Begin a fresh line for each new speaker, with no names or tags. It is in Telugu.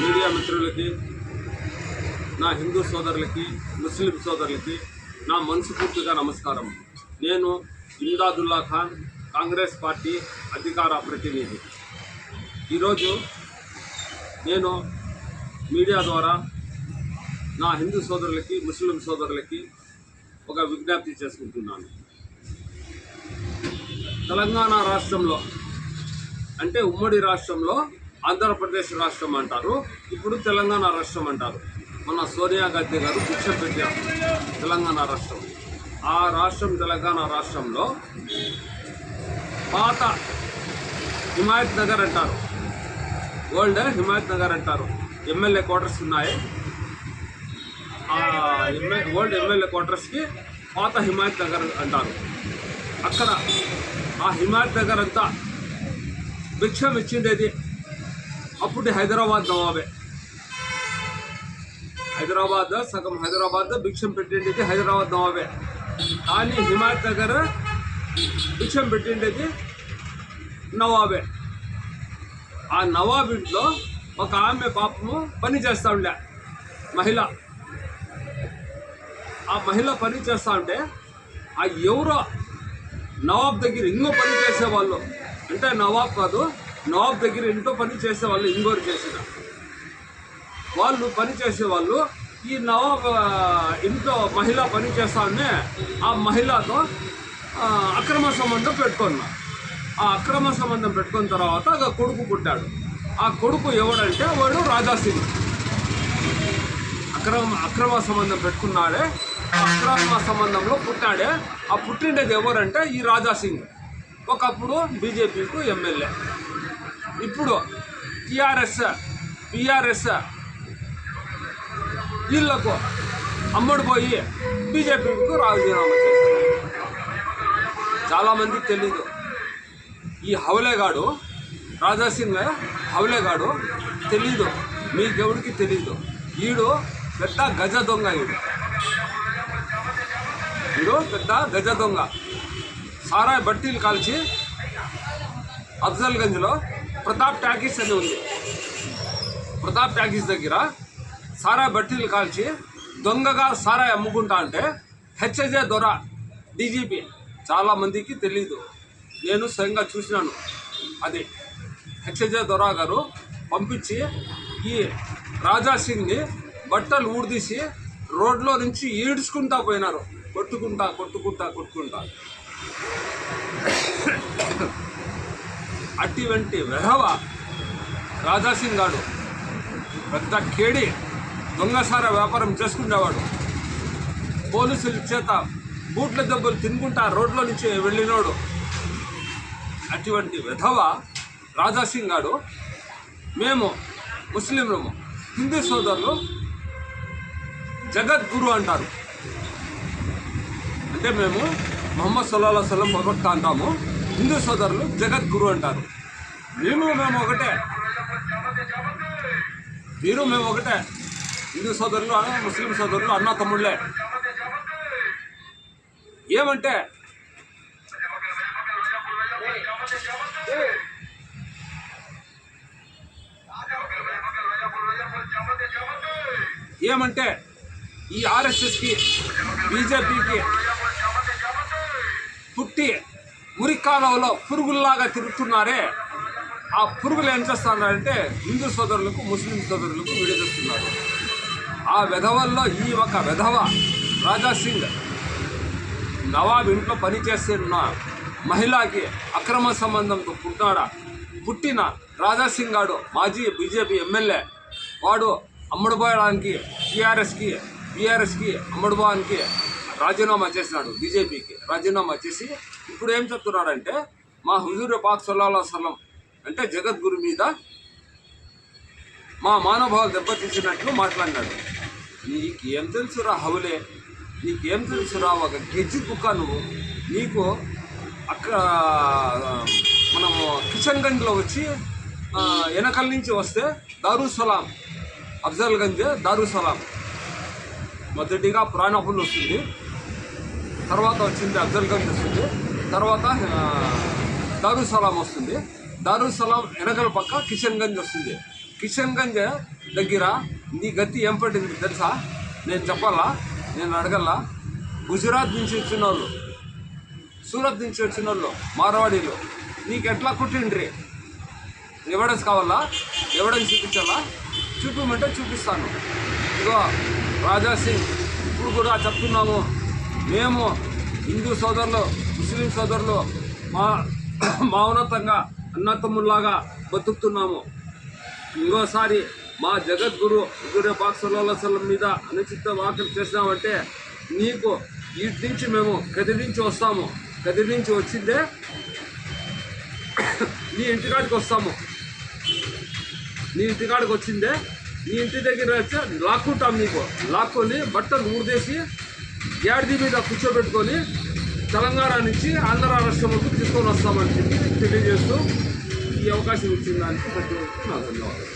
మీడియా మిత్రులకి నా హిందూ సోదరులకి ముస్లిం సోదరులకి నా మనస్ఫూర్తిగా నమస్కారం. నేను ఇందాదుల్లా ఖాన్ కాంగ్రెస్ పార్టీ అధికార ప్రతినిధి. ఈరోజు నేను మీడియా ద్వారా నా హిందూ సోదరులకి ముస్లిం సోదరులకి ఒక విజ్ఞప్తి చేసుకుంటున్నాను. తెలంగాణ రాష్ట్రంలో అంటే ఉమ్మడి రాష్ట్రంలో ఆంధ్రప్రదేశ్ రాష్ట్రం అంటారు ఇప్పుడు తెలంగాణ రాష్ట్రం అంటారు. మన సోనియా గాంధీ గారు భిక్ష పెట్టారు తెలంగాణ రాష్ట్రం. ఆ రాష్ట్రం తెలంగాణ రాష్ట్రంలో పాత హిమాయత్ నగర్ అంటారు. ఓల్డ్ హిమాయత్ నగర్ అంటారు. ఎమ్మెల్యే క్వార్టర్స్ ఉన్నాయి. ఆ ఎమ్మె ఓల్డ్ ఎమ్మెల్యే క్వార్టర్స్కి పాత హిమాయత్ నగర్ అంటారు. అక్కడ ఆ హిమాయత్ నగర్ అంతా భిక్షం ఇచ్చిండేది అప్పుడు హైదరాబాద్ నవాబే హైదరాబాద్ సగం హైదరాబాద్ భిక్షం పెట్టిండేది హైదరాబాద్ నవాబే కానీ హిమాయత్ నగర్ భిక్షం పెట్టిండేది నవాబే. ఆ నవాబ్ ఇంట్లో ఒక ఆమె పాపము పని చేస్తా ఉండే మహిళ. ఆ మహిళ పని చేస్తా ఉంటే ఆ ఎవరో నవాబ్ దగ్గర ఇంకో పని చేసేవాళ్ళు. అంటే నవాబ్ కాదు నవాబ్ దగ్గర ఇంట్లో పని చేసేవాళ్ళు ఇంగోరు చేసిన. వాళ్ళు పని చేసేవాళ్ళు ఈ నవాబ్ ఇంట్లో మహిళ పని చేస్తానే ఆ మహిళతో అక్రమ సంబంధం పెట్టుకున్నా. ఆ అక్రమ సంబంధం పెట్టుకున్న తర్వాత ఒక కొడుకు పుట్టాడు. ఆ కొడుకు ఎవడంటే వాడు రాజాసింగ్. అక్రమ అక్రమ సంబంధం పెట్టుకున్నాడే అక్రమ సంబంధంలో పుట్టాడే. ఆ పుట్టిండేది ఎవరంటే ఈ రాజాసింగ్. ఒకప్పుడు బీజేపీకు ఎమ్మెల్యే. ఇప్పుడు టిఆర్ఎస్ బీఆర్ఎస్ వీళ్ళకు అమ్ముడు పోయి బీజేపీకి రాజీనామా చేశారు చాలామందికి తెలీదు. ఈ హౌలేగాడు రాజాసింగ్ హౌలేగాడు తెలీదు. మీకెవరికి తెలీదు. ఈడు పెద్ద గజ దొంగ ఈడు. ఈడు పెద్ద గజ దొంగ. సారాయి బట్టీలు కాల్చి అఫ్జల్గంజ్లో ప్రతాప్ టాకీస్ అని ఉంది. ప్రతాప్ టాకీస్ దగ్గర సారా బట్టీలు కాల్చి దొంగగా సారా అమ్ముకుంటా అంటే హెచ్ఎజే దొర డీజీపీ. చాలామందికి తెలీదు. నేను స్వయంగా చూసినాను. అది హెచ్ఎజే దొర గారు పంపించి ఈ రాజా సింగ్ని బట్టలు ఊడదీసి రోడ్లో నుంచి ఈడ్చుకుంటా పోయినారు. కొట్టుకుంటా కొట్టుకుంటా కొట్టుకుంటా. అట్టి వంటి వెధవ రాజాసింగ్ గాడు పెద్ద కేడి దొంగసార వ్యాపారం చేసుకునేవాడు. పోలీసుల చేత బూట్ల దెబ్బలు తినుకుంటా రోడ్లో నుంచి వెళ్ళినోడు. అటువంటి విధవ రాజాసింగ్ గాడు మేము ముస్లింలము హిందూ సోదరులు జగద్గురు అంటారు. అంటే మేము మొహమ్మద్ సల్లాహ సలం ప్రవక్త అంటాము హిందూ సోదరులు జగద్గురు అంటారు. మేము మేము ఒకటే. వీరు మేము ఒకటే. హిందూ సోదరులు ముస్లిం సోదరులు అన్న తమ్ముళ్ళే. ఏమంటే? ఏమంటే? ఈ ఆర్ఎస్ఎస్కి బీజేపీకి పుట్టి ఉరికాలంలో పురుగుల్లాగా తిరుగుతున్నారే. ఆ పురుగులు ఏం చేస్తున్నారంటే హిందూ సోదరులకు ముస్లిం సోదరులకు విడదీస్తున్నారు ఆ విధవల్లో ఈ ఒక విధవ రాజా సింగ్ నవాబ్ ఇంట్లో పనిచేస్తున్న మహిళకి అక్రమ సంబంధంతో పుట్టాడా? పుట్టిన రాజాసింగ్ గాడు మాజీ బీజేపీ ఎమ్మెల్యే. వాడు అమ్ముడుపోయడానికి టీఆర్ఎస్కి బీఆర్ఎస్కి అమ్ముడుపోవడానికి రాజీనామా చేసినాడు బీజేపీకి. రాజీనామా చేసి ఇప్పుడు ఏం చెప్తున్నాడంటే మా హుజూర్ పాక్ సల్లాహ సలం అంటే జగద్గురు మీద మా మానవభావాలు దెబ్బతీసినట్లు మాట్లాడినాడు. నీకేం తెలుసురా హవులే నీకేం తెలుసురా ఒక గెజ్జి కుక్క నువ్వు? నీకు అక్కడ మనము కిషన్గంజ్లో వచ్చి వెనకల నుంచి వస్తే దారుసలాం అఫ్జల్గంజ్ దారుసలాం. మొదటిగా ప్రాణపుల్ వస్తుంది. తర్వాత వచ్చింది అఫ్జల్గంజ్ వస్తుంది. తర్వాత దారుసలాం వస్తుంది. దారుసలాం వెనకల పక్క కిషన్ గంజ్ వస్తుంది. కిషన్ గంజ్ దగ్గర నీ గతి ఏం పట్టింది తెలుసా? నేను చెప్పాలా? నేను అడగల్లా? గుజరాత్ నుంచి వచ్చిన వాళ్ళు సూరత్ నుంచి వచ్చిన వాళ్ళు మార్వాడీలు నీకు ఎట్లా కుట్టిండ్రి? ఎవిడెన్స్ కావాలా? ఎవిడెన్స్ చూపించాలా? చూపించమంటే చూపిస్తాను. ఇగో రాజా సింగ్ ఇప్పుడు కూడా చెప్తున్నాము. మేము హిందూ సోదరులు ముస్లిం సోదరులు మా మౌనతంగా అన్నతమ్ముల్లాగా బతుకుతున్నాము. ఇంకోసారి మా జగద్గురు గురు పాక్సలం మీద అనుచిత వ్యాఖ్యలు చేసినామంటే నీకు వీటి నుంచి మేము కదిలించి వస్తాము. కదిలించి వచ్చిందే నీ ఇంటికాడికి వస్తాము. నీ ఇంటికాడికి వచ్చిందే నీ ఇంటి దగ్గర వచ్చి లాక్కుంటాం నీకు. లాక్కొని బట్టలు ఊడేసి గాడిది మీద కూర్చోబెట్టుకొని తెలంగాణ నుంచి ఆంధ్ర రాష్ట్రంలోకి తీసుకొని వస్తామని చెప్పి తెలియజేస్తూ ఈ అవకాశం ఇచ్చిన దానికి ప్రతి ఒక్కరికి నా ధన్యవాదాలు